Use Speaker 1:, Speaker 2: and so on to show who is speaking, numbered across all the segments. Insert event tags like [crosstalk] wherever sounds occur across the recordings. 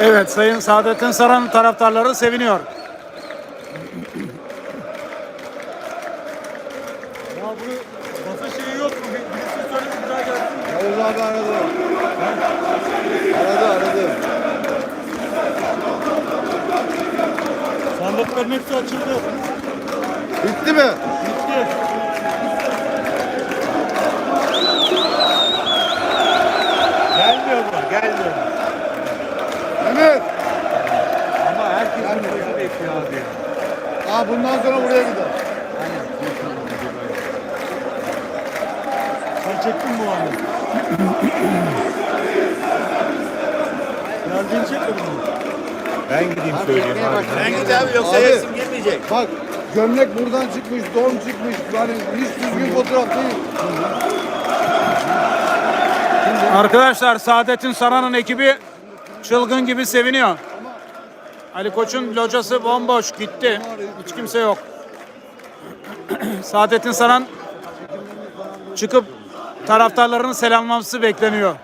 Speaker 1: Evet Sayın Saadettin Saran taraftarları seviniyor.
Speaker 2: Ya bu masa şeyi yok mu? Bir- Birisi söyledi bir daha gelsin.
Speaker 3: Yavuz abi aradı. Aradı aradı.
Speaker 2: Sandıkların hepsi açıldı.
Speaker 3: Bitti mi?
Speaker 2: Bitti. Gelmiyor mu? Gelmiyor. Bunu bekliyor abi.
Speaker 3: Aa bundan sonra buraya gider.
Speaker 2: Sen çektin mi o anı? Geldiğini çekmedin mi? Ben gideyim söyleyeyim abi.
Speaker 3: Ben gideceğim yoksa resim girmeyecek. Bak gömlek buradan çıkmış, don çıkmış. Yani hiç düzgün fotoğraf değil.
Speaker 1: Arkadaşlar Saadettin Saran'ın ekibi çılgın gibi seviniyor. Ali Koç'un locası bomboş gitti. Hiç kimse yok. [clears throat] Saadettin Saran çıkıp taraftarlarının selamlaması bekleniyor.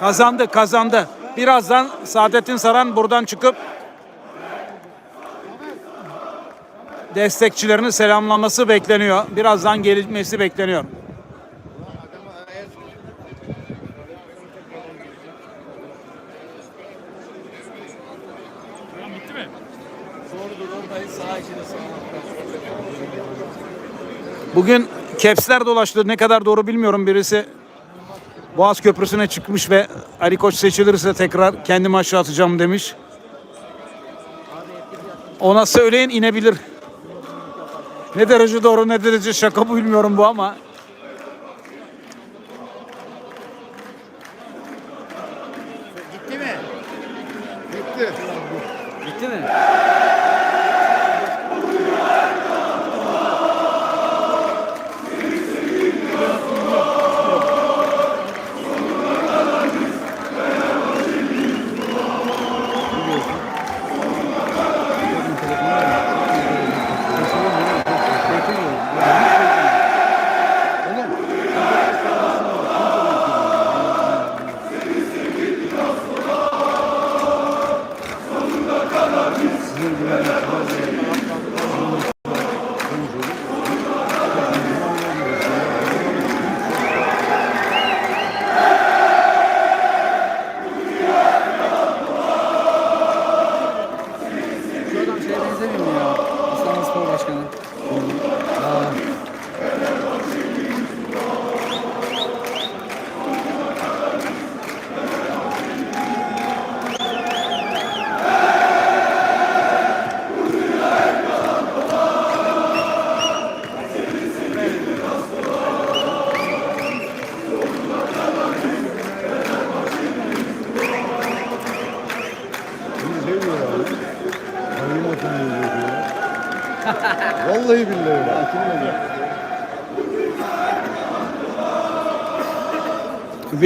Speaker 1: Kazandı, kazandı. Birazdan Saadettin Saran buradan çıkıp destekçilerini selamlaması bekleniyor. Birazdan gelmesi bekleniyor. Bugün kepsler dolaştı. Ne kadar doğru bilmiyorum. Birisi Boğaz Köprüsü'ne çıkmış ve Ali Koç seçilirse tekrar kendimi aşağı atacağım demiş. Ona söyleyin inebilir. Ne derece doğru ne derece şaka bilmiyorum bu ama.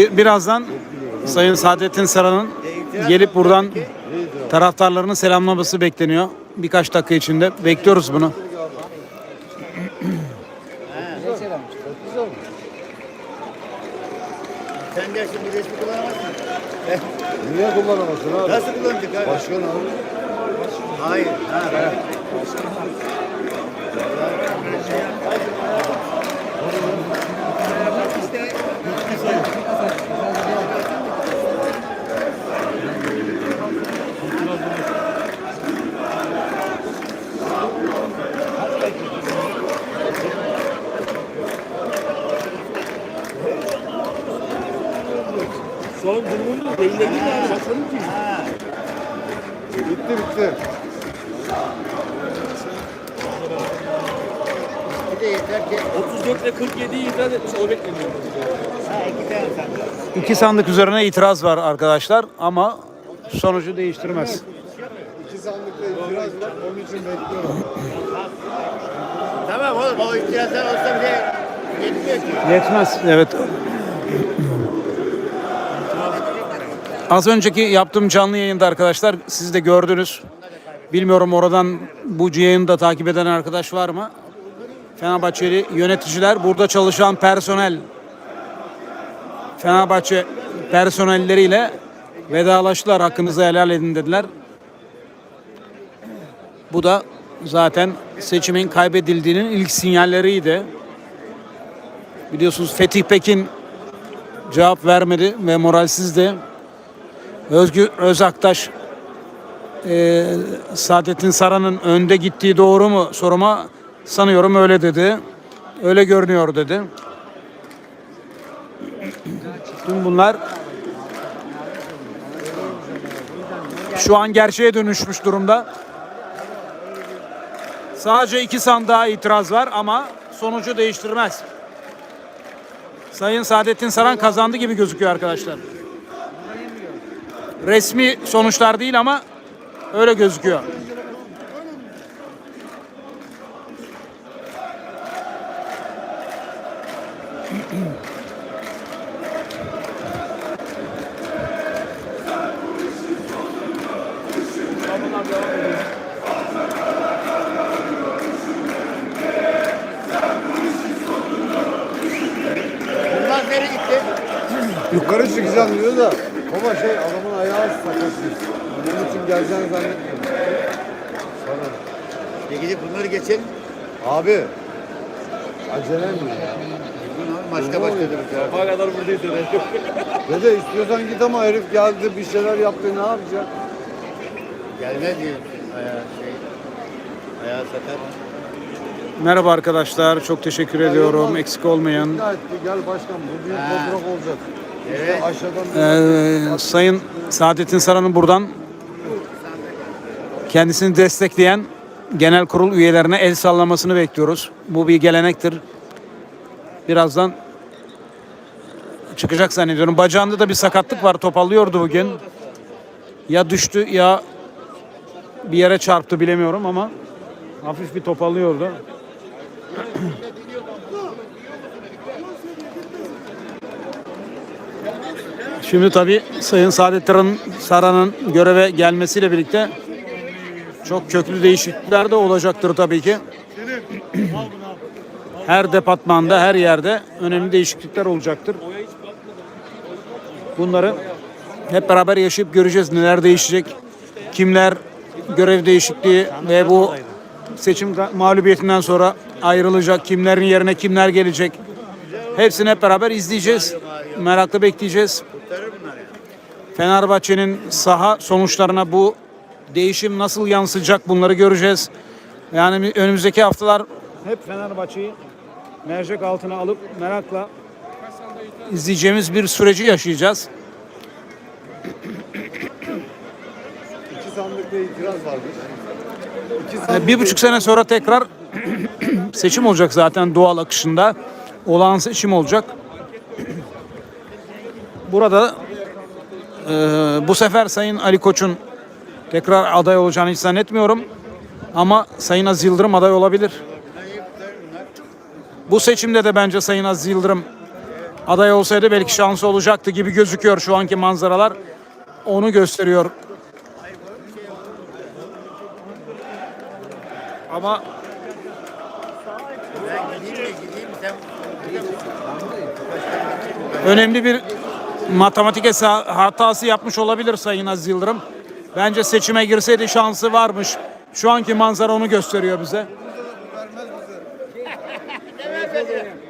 Speaker 1: Bir- birazdan Sayın Saadettin Saran'ın gelip buradan taraftarlarını selamlaması bekleniyor. Birkaç dakika içinde bekliyoruz bunu.
Speaker 4: Sen de şimdi resmi kullanamazsın.
Speaker 3: Niye kullanamasın abi?
Speaker 4: Nasıl kullanacak abi?
Speaker 3: Başkan abi.
Speaker 4: Hayır. Ha,
Speaker 2: Son durumunu belli abi. Bakalım ki.
Speaker 3: Bitti bitti.
Speaker 4: Bir de yeter ki
Speaker 2: 34 ile 47'yi itiraz etmiş. O bekleniyor.
Speaker 4: ha, iki tane sandık.
Speaker 1: İki sandık üzerine itiraz var arkadaşlar ama sonucu değiştirmez.
Speaker 3: İki sandıkta itiraz var. Onun için bekliyorum.
Speaker 4: Tamam oğlum o ihtiyaçlar olsa bile yetmiyor ki.
Speaker 1: Yetmez. Evet. Az önceki yaptığım canlı yayında arkadaşlar siz de gördünüz. Bilmiyorum oradan bu yayını da takip eden arkadaş var mı? Fenerbahçeli yöneticiler, burada çalışan personel, Fenerbahçe personelleriyle vedalaştılar. Hakkınızı helal edin dediler. Bu da zaten seçimin kaybedildiğinin ilk sinyalleriydi. Biliyorsunuz Fetih Pekin cevap vermedi ve moralsizdi. Özgür Özaktaş e, Saadettin Saran'ın önde gittiği doğru mu soruma sanıyorum öyle dedi. Öyle görünüyor dedi. Tüm bunlar şu an gerçeğe dönüşmüş durumda. Sadece iki sandığa itiraz var ama sonucu değiştirmez. Sayın Saadettin Saran kazandı gibi gözüküyor arkadaşlar. Resmi sonuçlar değil ama öyle gözüküyor.
Speaker 4: Bunlar nereye gitti?
Speaker 3: Yukarı çıkacağım diyor da. Baba şey adamın ayağı sakatmış. Bunun için geleceğini zannetmiyorum.
Speaker 4: E gidip bunları geçelim.
Speaker 3: Abi. Acelem mi ya?
Speaker 4: Bunlar başka başka duracak.
Speaker 2: Sabaha kadar buradayız öyle.
Speaker 3: Dede git ama herif geldi bir şeyler yaptı ne yapacak?
Speaker 4: Gelmez diye ayağı şey. Ayağı sakat.
Speaker 1: Merhaba arkadaşlar. Çok teşekkür ediyorum. Eksik olmayın.
Speaker 3: İkna etti gel başkan bu büyük fotoğraf olacak.
Speaker 4: Evet.
Speaker 3: İşte aşağıdan
Speaker 1: Ee, Sayın Saadettin Saran'ın buradan kendisini destekleyen genel kurul üyelerine el sallamasını bekliyoruz. Bu bir gelenektir. Birazdan çıkacak zannediyorum. Bacağında da bir sakatlık var. Topallıyordu bugün. Ya düştü ya bir yere çarptı bilemiyorum ama hafif bir topallıyordu. [clears throat] Şimdi tabii Sayın Saadettin Saran'ın göreve gelmesiyle birlikte çok köklü değişiklikler de olacaktır tabii ki. [clears throat] Her departmanda, her yerde önemli değişiklikler olacaktır. Bunları hep beraber yaşayıp göreceğiz neler değişecek, kimler görev değişikliği ve bu seçim mağlubiyetinden sonra ayrılacak, kimlerin yerine kimler gelecek. Hepsini hep beraber izleyeceğiz. Merakla bekleyeceğiz. Fenerbahçe'nin saha sonuçlarına bu değişim nasıl yansıyacak bunları göreceğiz. Yani önümüzdeki haftalar hep Fenerbahçe'yi mercek altına alıp merakla izleyeceğimiz bir süreci yaşayacağız.
Speaker 3: iki sandıkta itiraz. İki
Speaker 1: Yani
Speaker 3: sandıkta
Speaker 1: Bir buçuk sene sonra tekrar [clears throat] seçim olacak zaten doğal akışında. Olağan seçim olacak. Burada e, bu sefer Sayın Ali Koç'un tekrar aday olacağını hiç zannetmiyorum. Ama Sayın Aziz Yıldırım aday olabilir. Bu seçimde de bence Sayın Aziz Yıldırım aday olsaydı belki şansı olacaktı gibi gözüküyor şu anki manzaralar. Onu gösteriyor. Ama önemli bir matematik hatası yapmış olabilir Sayın Aziz Yıldırım. Bence seçime girseydi şansı varmış. Şu anki manzara onu gösteriyor bize.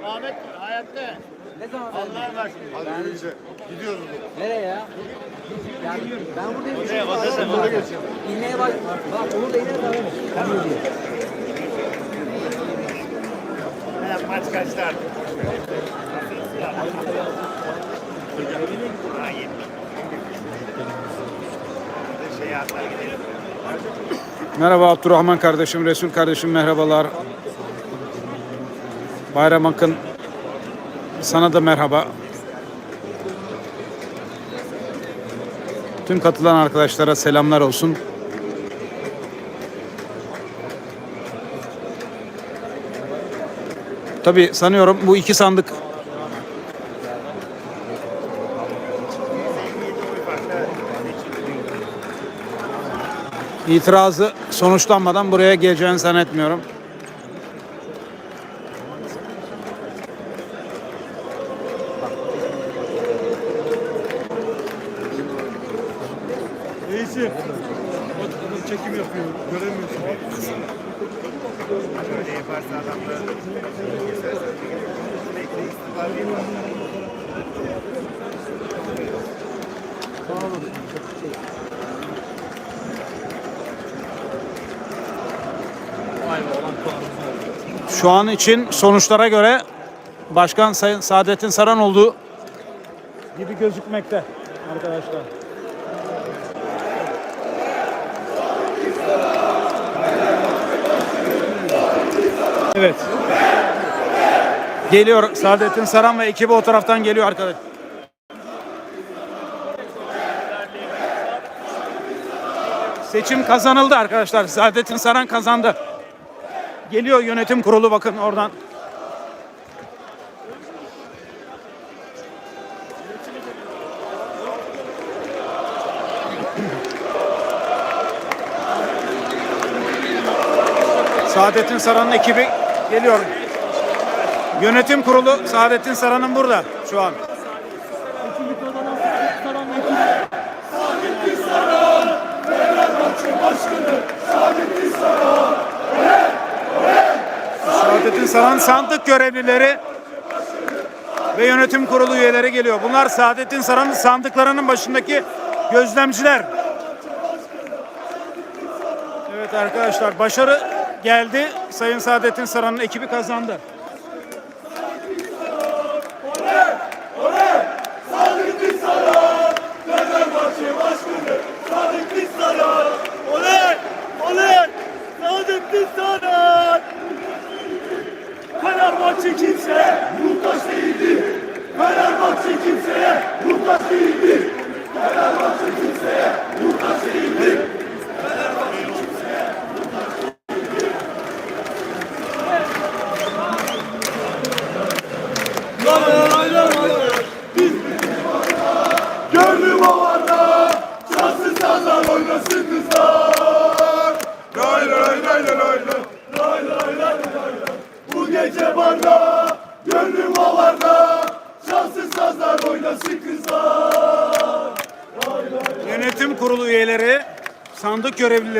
Speaker 4: Ahmet hayatta.
Speaker 5: Ne zaman
Speaker 4: Allah var.
Speaker 5: Nereye ya? Ya ben buradayım. Oraya bakarsan İnmeye bak. Bak olur da iner tamam mı? Tamam diye.
Speaker 4: Maç kaçtı artık. Şey atlar gidelim.
Speaker 1: Merhaba Abdurrahman kardeşim, Resul kardeşim merhabalar. Bayram Akın sana da merhaba. Tüm katılan arkadaşlara selamlar olsun. Tabii sanıyorum bu iki sandık itirazı sonuçlanmadan buraya geleceğini zannetmiyorum. Şu an için sonuçlara göre Başkan Sayın Saadettin Saran olduğu gibi gözükmekte arkadaşlar. Evet. Geliyor Saadettin Saran ve ekibi o taraftan geliyor arkadaş. Seçim kazanıldı arkadaşlar. Saadettin Saran kazandı. Geliyor yönetim kurulu bakın oradan. Saadettin Saran'ın ekibi geliyor. Yönetim kurulu Saadettin Saran'ın burada şu an. Saadettin Saran sandık görevlileri ve yönetim kurulu üyeleri geliyor. Bunlar Saadettin Saran'ın sandıklarının başındaki gözlemciler. Evet arkadaşlar başarı geldi. Sayın Saadettin Saran'ın ekibi kazandı.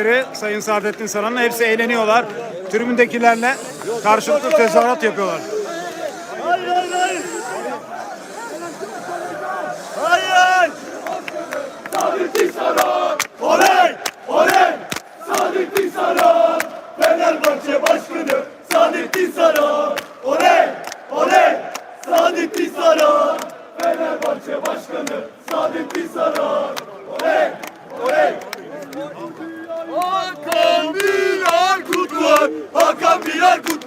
Speaker 1: Görevlileri Sayın Saadettin Saran'ın hepsi eğleniyorlar. Tribündekilerle karşılıklı tezahürat yapıyorlar. Acabou birer.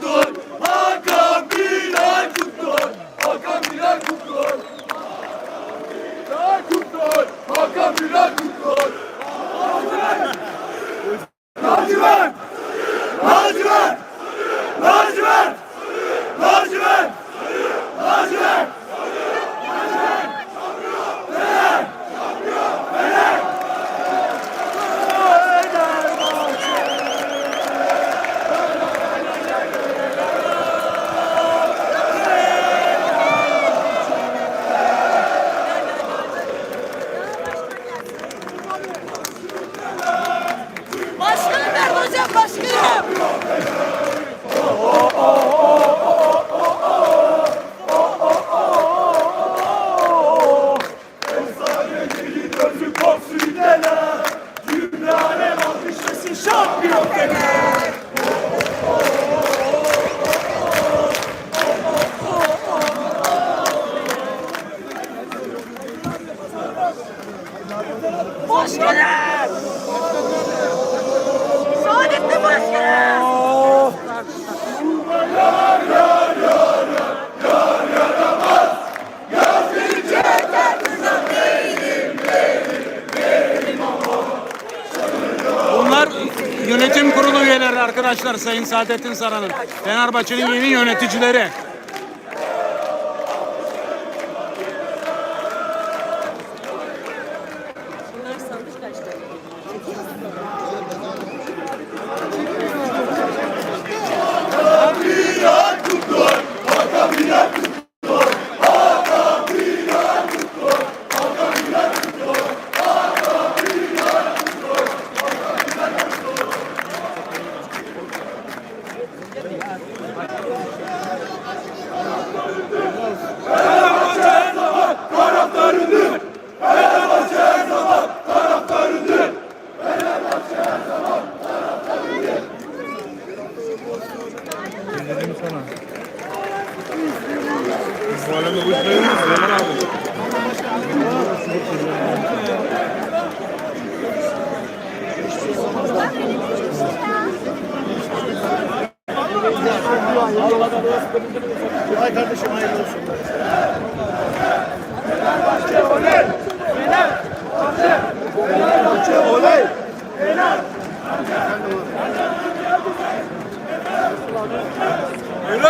Speaker 1: Arkadaşlar Sayın Saadettin Saran'ın. Fenerbahçe'nin yeni yöneticileri.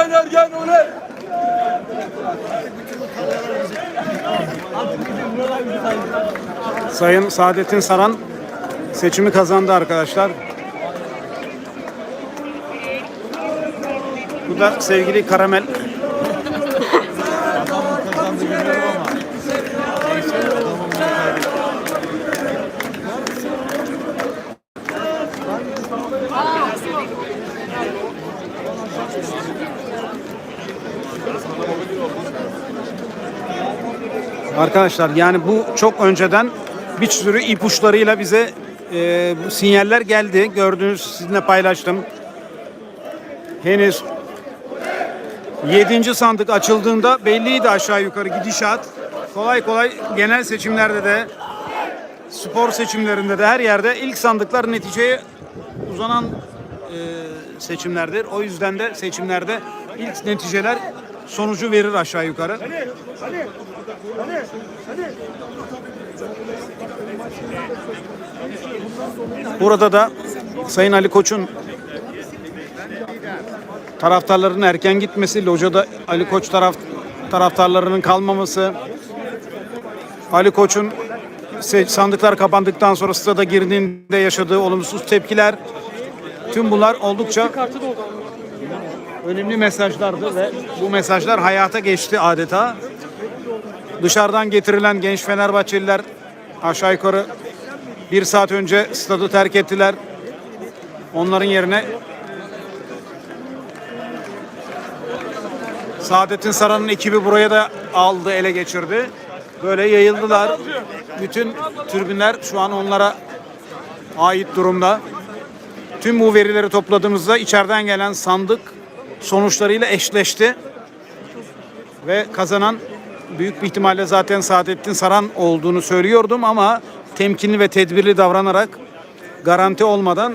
Speaker 2: Helal ergen oley.
Speaker 1: Sayın Saadettin Saran seçimi kazandı arkadaşlar. Bu da sevgili Karamel. Arkadaşlar yani bu çok önceden bir sürü ipuçlarıyla bize e, bu sinyaller geldi. Gördüğünüz sizinle paylaştım. Henüz 7. sandık açıldığında belliydi aşağı yukarı gidişat. Kolay kolay genel seçimlerde de spor seçimlerinde de her yerde ilk sandıklar neticeye uzanan e, seçimlerdir. O yüzden de seçimlerde ilk neticeler sonucu verir aşağı yukarı. Burada da Sayın Ali Koç'un taraftarların erken gitmesi, locada Ali Koç taraf taraftarlarının kalmaması, Ali Koç'un sandıklar kapandıktan sonra stada girdiğinde yaşadığı olumsuz tepkiler, tüm bunlar oldukça önemli mesajlardı ve bu mesajlar hayata geçti adeta. Dışarıdan getirilen genç Fenerbahçeliler aşağı yukarı bir saat önce stadı terk ettiler. Onların yerine Saadettin Saran'ın ekibi buraya da aldı, ele geçirdi. Böyle yayıldılar. Bütün tribünler şu an onlara ait durumda. Tüm bu verileri topladığımızda içeriden gelen sandık sonuçlarıyla eşleşti. Ve kazanan büyük bir ihtimalle zaten Saadettin Saran olduğunu söylüyordum ama temkinli ve tedbirli davranarak garanti olmadan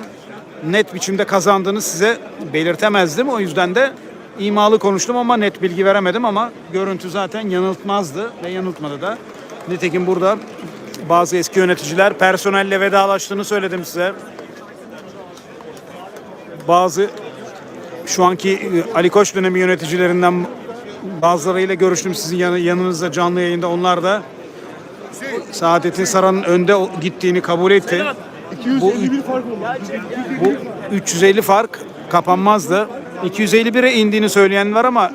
Speaker 1: net biçimde kazandığını size belirtemezdim. O yüzden de imalı konuştum ama net bilgi veremedim ama görüntü zaten yanıltmazdı ve yanıltmadı da. Nitekim burada bazı eski yöneticiler personelle vedalaştığını söyledim size. Bazı şu anki e, Ali Koç dönemi yöneticilerinden bazılarıyla görüştüm sizin yanı- yanınızda canlı yayında. Onlar da Saadettin Saran'ın önde gittiğini kabul etti. Bu, bu 350 fark kapanmazdı. 251'e indiğini söyleyen var ama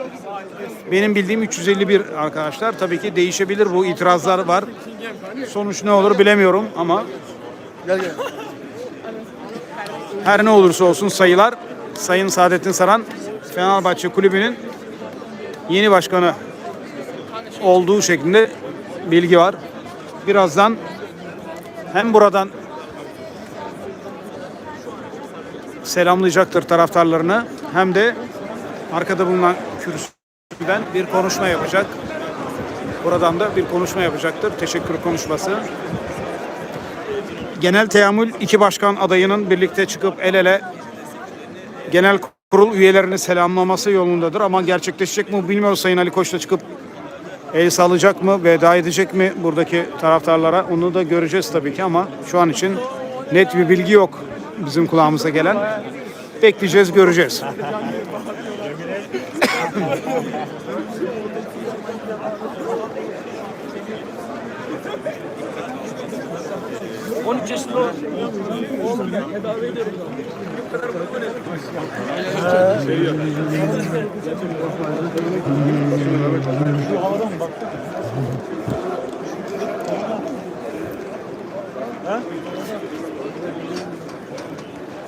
Speaker 1: benim bildiğim 351 arkadaşlar. Tabii ki değişebilir bu itirazlar var. Sonuç ne olur bilemiyorum ama her ne olursa olsun sayılar Sayın Saadettin Saran Fenerbahçe Kulübü'nün yeni başkanı olduğu şeklinde bilgi var. Birazdan hem buradan selamlayacaktır taraftarlarını hem de arkada bulunan kürsüden bir konuşma yapacak. Buradan da bir konuşma yapacaktır. Teşekkür konuşması. Genel teamül iki başkan adayının birlikte çıkıp el ele genel kurul üyelerini selamlaması yolundadır. Ama gerçekleşecek mi bilmiyoruz Sayın Ali Koç da çıkıp el salacak mı, veda edecek mi buradaki taraftarlara onu da göreceğiz tabii ki ama şu an için net bir bilgi yok bizim kulağımıza gelen. Bekleyeceğiz, göreceğiz. [laughs]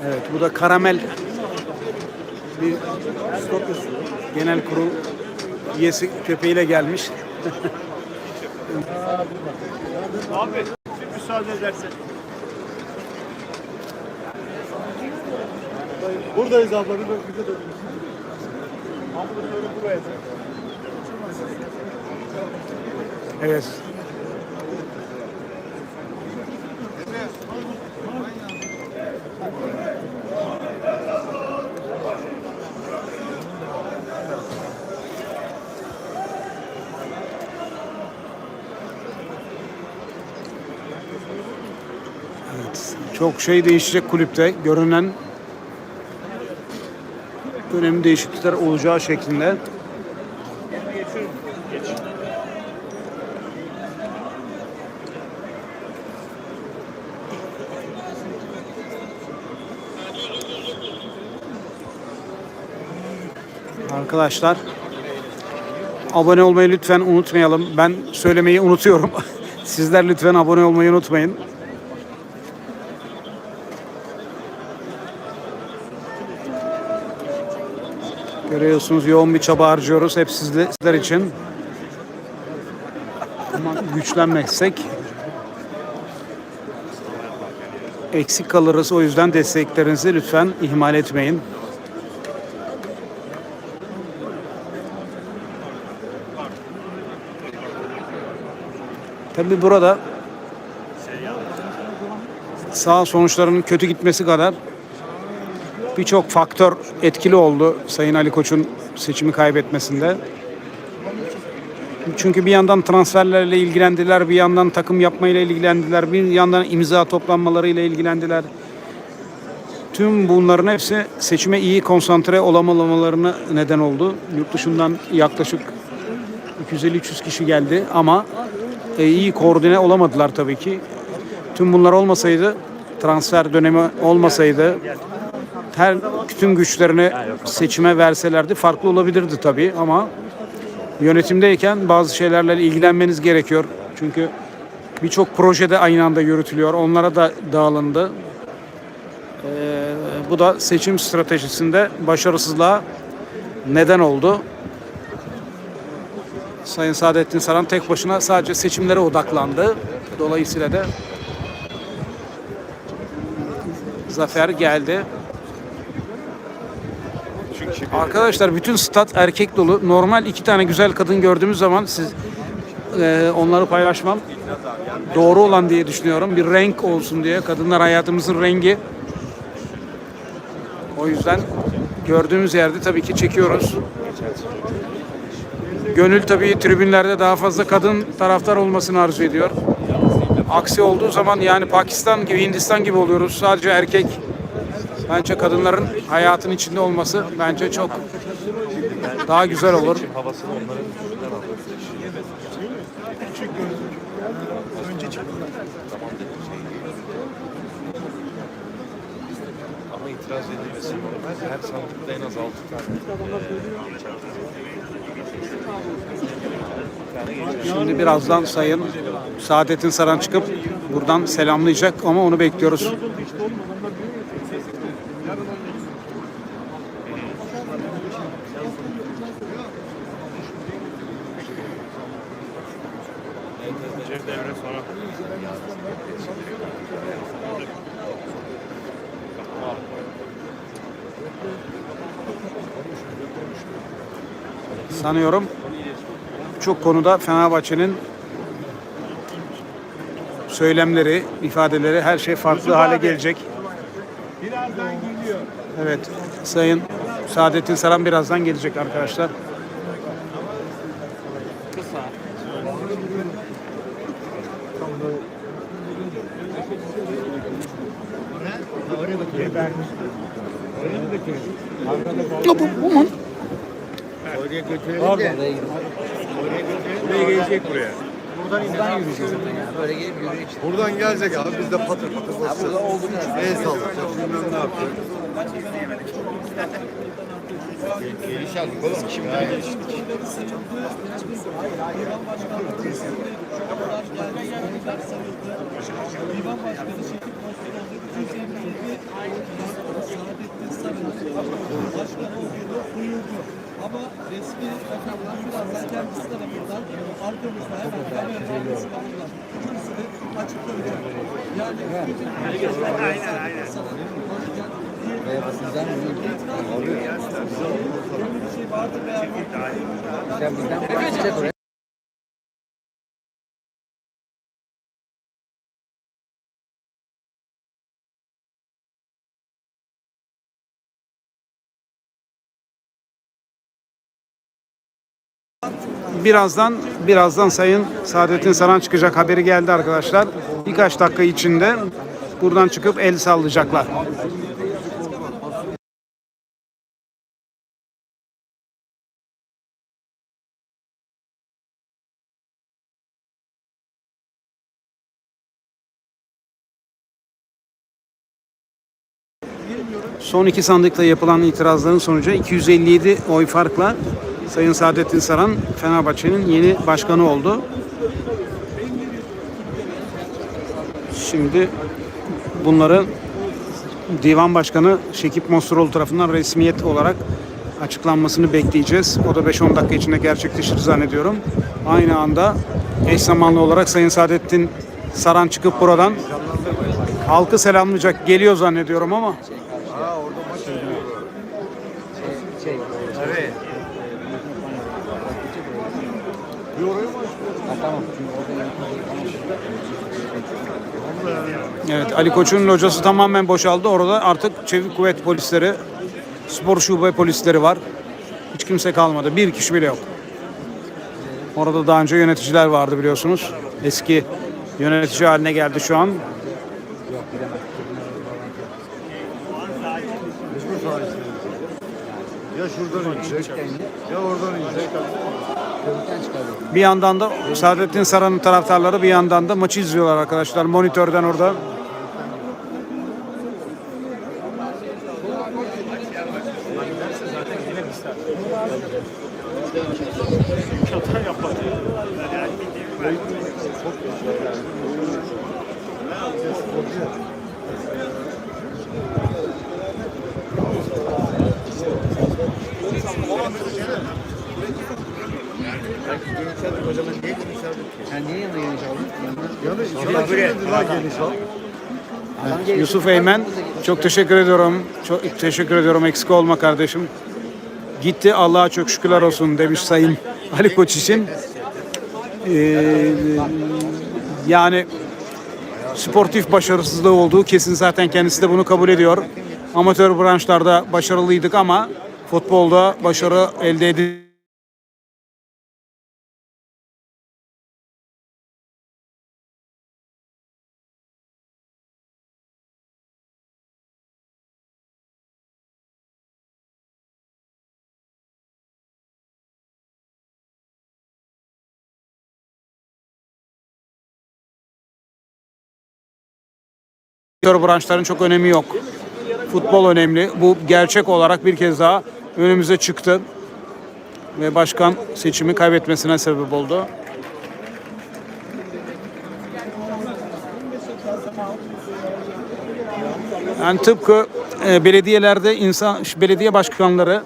Speaker 1: Evet, bu da karamel bir genel kurul üyesi köpeğiyle gelmiş.
Speaker 4: Abi müsaade edersen.
Speaker 3: Buradayız abla. Bir de, bir de
Speaker 1: Evet. Çok şey değişecek kulüpte. Görünen önemli değişiklikler olacağı şeklinde. Arkadaşlar abone olmayı lütfen unutmayalım. Ben söylemeyi unutuyorum. [laughs] Sizler lütfen abone olmayı unutmayın. Görüyorsunuz yoğun bir çaba harcıyoruz hep sizle- sizler için. Ama güçlenmezsek eksik kalırız. O yüzden desteklerinizi lütfen ihmal etmeyin. Tabii burada sağ sonuçlarının kötü gitmesi kadar birçok faktör etkili oldu Sayın Ali Koç'un seçimi kaybetmesinde. Çünkü bir yandan transferlerle ilgilendiler, bir yandan takım yapmayla ilgilendiler, bir yandan imza toplanmalarıyla ilgilendiler. Tüm bunların hepsi seçime iyi konsantre olamamalarına neden oldu. Yurt dışından yaklaşık 250-300 kişi geldi ama e, iyi koordine olamadılar tabii ki. Tüm bunlar olmasaydı, transfer dönemi olmasaydı, her bütün güçlerini seçime verselerdi farklı olabilirdi tabii ama yönetimdeyken bazı şeylerle ilgilenmeniz gerekiyor. Çünkü birçok projede aynı anda yürütülüyor. Onlara da dağılındı. Ee, bu da seçim stratejisinde başarısızlığa neden oldu. Sayın Saadettin Saran tek başına sadece seçimlere odaklandı. Dolayısıyla da zafer geldi. Arkadaşlar bütün stat erkek dolu. Normal iki tane güzel kadın gördüğümüz zaman siz e, onları paylaşmam doğru olan diye düşünüyorum. Bir renk olsun diye. Kadınlar hayatımızın rengi. O yüzden gördüğümüz yerde tabii ki çekiyoruz. Gönül tabii tribünlerde daha fazla kadın taraftar olmasını arzu ediyor. Aksi olduğu zaman yani Pakistan gibi, Hindistan gibi oluyoruz. Sadece erkek. Bence kadınların hayatın içinde olması bence çok daha güzel olur.
Speaker 4: Ama itiraz edilmesi normal. Her sandıkta en az 6 tane.
Speaker 1: Şimdi birazdan Sayın Saadettin Saran çıkıp buradan selamlayacak ama onu bekliyoruz. Sanıyorum çok konuda Fenerbahçe'nin söylemleri, ifadeleri her şey farklı hale gelecek. Evet, Sayın Saadettin Saran birazdan gelecek arkadaşlar. Ya bu, bu mu?
Speaker 3: Buraya gelecek buraya.
Speaker 5: Buradan yürüyeceğiz zaten ya. Böyle gelip yürüyecek işte.
Speaker 3: Buradan gelecek abi biz de patır patır basacağız.
Speaker 5: burada olduğunu
Speaker 3: El sallayacak bilmem ne yapacak.
Speaker 4: Geliş aldık oğlum. Şimdi geliştik.
Speaker 6: Ama resmi rakamlar birazdan kendisi tarafından arkamızda hemen kameralarımız var. Kimisi açıklanacak. Yani aynen aynen.
Speaker 5: Bizden mi?
Speaker 6: bir şey vardır veya
Speaker 5: Sen
Speaker 1: Birazdan birazdan Sayın Saadettin Saran çıkacak haberi geldi arkadaşlar. Birkaç dakika içinde buradan çıkıp el sallayacaklar. Son iki sandıkta yapılan itirazların sonucu 257 oy farkla Sayın Saadettin Saran Fenerbahçe'nin yeni başkanı oldu. Şimdi bunları Divan Başkanı Şekip Mosturoğlu tarafından resmiyet olarak açıklanmasını bekleyeceğiz. O da 5-10 dakika içinde gerçekleşir zannediyorum. Aynı anda eş zamanlı olarak Sayın Saadettin Saran çıkıp buradan halkı selamlayacak geliyor zannediyorum ama Evet Ali Koç'un locası tamamen boşaldı. Orada artık çevik kuvvet polisleri, spor şube polisleri var. Hiç kimse kalmadı. Bir kişi bile yok. Orada daha önce yöneticiler vardı biliyorsunuz. Eski yönetici haline geldi şu an.
Speaker 3: Ya şuradan inecek ya oradan inecek.
Speaker 1: Bir yandan da Saadettin Saran'ın taraftarları bir yandan da maçı izliyorlar arkadaşlar. Monitörden orada. Yusuf Eymen çok teşekkür ediyorum. Çok teşekkür ediyorum. Eksik olma kardeşim. Gitti Allah'a çok şükürler olsun demiş Sayın Ali Koç için. Ee, yani sportif başarısızlığı olduğu kesin zaten kendisi de bunu kabul ediyor. Amatör branşlarda başarılıydık ama futbolda başarı elde edildi. Amatör branşların çok önemi yok. Futbol önemli. Bu gerçek olarak bir kez daha önümüze çıktı. Ve başkan seçimi kaybetmesine sebep oldu. Yani tıpkı e, belediyelerde insan belediye başkanları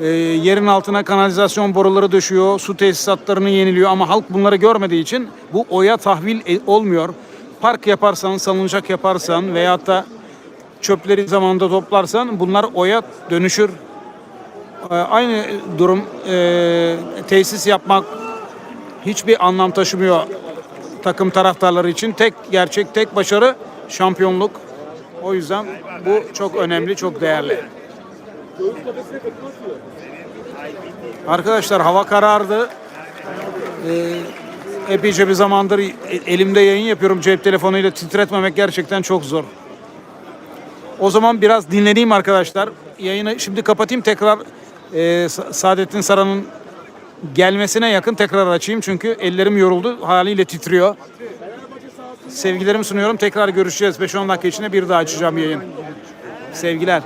Speaker 1: e, yerin altına kanalizasyon boruları döşüyor, su tesisatlarını yeniliyor ama halk bunları görmediği için bu oya tahvil e- olmuyor. Park yaparsan, salıncak yaparsan veyahut da çöpleri zamanında toplarsan bunlar oya dönüşür. E, aynı durum e, tesis yapmak hiçbir anlam taşımıyor takım taraftarları için. Tek gerçek, tek başarı şampiyonluk. O yüzden bu çok önemli, çok değerli. Arkadaşlar hava karardı. Ee, epeyce bir zamandır elimde yayın yapıyorum cep telefonuyla titretmemek gerçekten çok zor. O zaman biraz dinleneyim arkadaşlar. Yayını şimdi kapatayım tekrar e, Sa- Saadettin Saran'ın gelmesine yakın tekrar açayım çünkü ellerim yoruldu haliyle titriyor. Sevgilerimi sunuyorum. Tekrar görüşeceğiz. 5-10 dakika içinde bir daha açacağım yayın. Sevgiler.